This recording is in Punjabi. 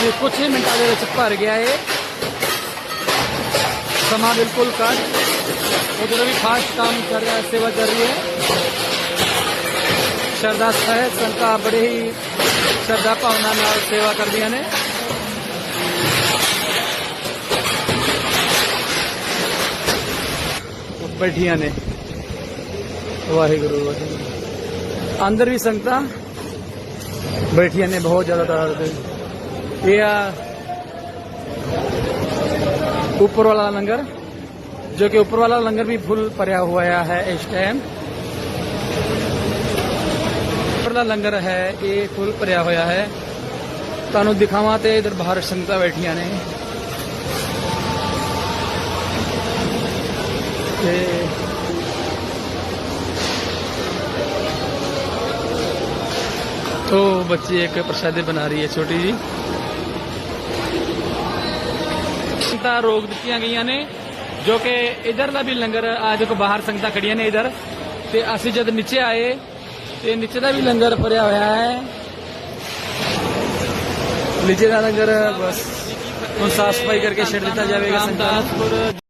ਜੀ ਕੁਝ ਹੀ ਮਿੰਟਾਂ ਦੇ ਵਿੱਚ ਭਰ ਗਿਆ ਏ ਸਮਾਂ ਬਿਲਕੁਲ ਘੱਟ ਉਧਰ ਵੀ ਖਾਸ ਕੰਮ ਕਰ ਰਿਹਾ ਸੇਵਾ ਕਰ ਰਹੀ ਹੈ ਸ਼ਰਧਾ ਸਹਿਤ ਸੰਤਾਂ ਬੜੇ ਹੀ ਸ਼ਰਧਾ ਭਾਵਨਾ ਨਾਲ ਸੇਵਾ ਕਰਦੀਆਂ ਨੇ ਬੈਠੀਆਂ ਨੇ ਵਾਹਿਗੁਰੂ ਵਾਹਿਗੁਰੂ ਅੰਦਰ ਵੀ ਸੰਗਤਾਂ ਬੈਠੀਆਂ ਨੇ ਬਹੁਤ ਜ਼ਿਆਦਾ ਤਾਦਾਦ ਦੇ ਇਹ ਆ ਉੱਪਰ ਵਾਲਾ ਲੰਗਰ, ਜੋ ਕਿ ਉੱਪਰ ਵਾਲਾ ਲੰਗਰ ਵੀ ਫੁੱਲ ਭਰਿਆ ਹੋਇਆ ਹੈ ਇਸ ਟਾਈਮ ਉੱਪਰਲਾ ਲੰਗਰ ਹੈ, ਇਹ ਫੁੱਲ ਭਰਿਆ ਹੋਇਆ ਹੈ। ਤੁਹਾਨੂੰ ਦਿਖਾਵਾਂ ਤੇ ਇਧਰ ਬਾਹਰ ਸੰਗਤਾਂ ਬੈਠੀਆਂ ਨੇ। ਤੇ ਉਹ ਬੱਚੀ ਇੱਕ ਪ੍ਰਸ਼ਾਦੇ ਬਣਾ ਰਹੀ ਹੈ ਛੋਟੀ ਜੀ ਸੰਗਤਾਂ ਰੋਕ ਦਿੱਤੀਆਂ ਗਈਆਂ ਨੇ ਜੋ ਕਿ ਇਧਰ ਦਾ ਵੀ ਲੰਗਰ ਆ ਦੇਖੋ ਬਾਹਰ ਸੰਗਤਾਂ ਖੜੀਆਂ ਨੇ ਇਧਰ ਤੇ ਅਸੀਂ ਜਦ ਨੀਚੇ ਆਏ ਤੇ ਨੀਚੇ ਦਾ ਵੀ ਲੰਗਰ ਭਰਿਆ ਹੋਇਆ ਹੈ। ਨੀਚੇ ਦਾ ਲੰਗਰ ਬਸ ਹੁਣ ਸਾਫ਼ ਸਫ਼ਾਈ ਕਰਕੇ ਛੱਡ ਦਿੱਤਾ ਜਾਵੇਗਾ ਸੰਗਤਾਂ